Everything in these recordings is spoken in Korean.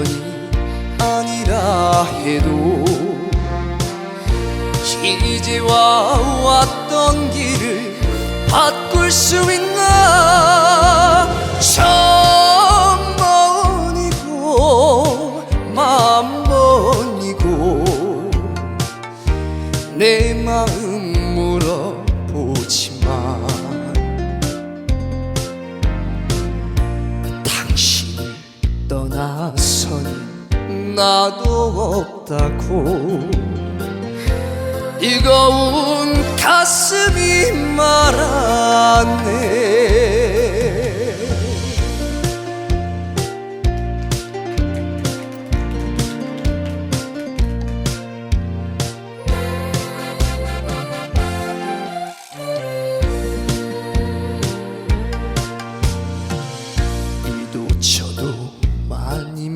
편이 아니라 해도 이제와 왔던 길을 바꿀 수 있나? 천번이고 만번이고 내 마음 떠나선 나도 없다고. 뜨거운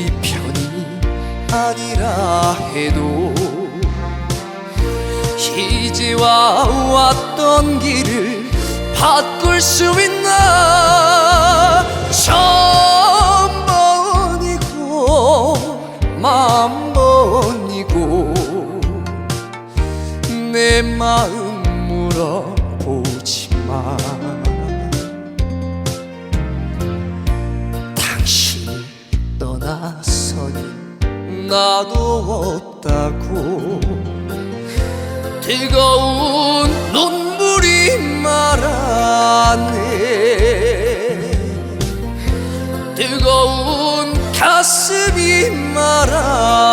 리 편이 아니라 해도 이제와 왔던 길을 바꿀 수 있나? 천 번이고 만 번이고 내 마음 물어보지마 나도 없다고. 뜨거운 눈물이 말하네. 뜨거운 가슴이 말하네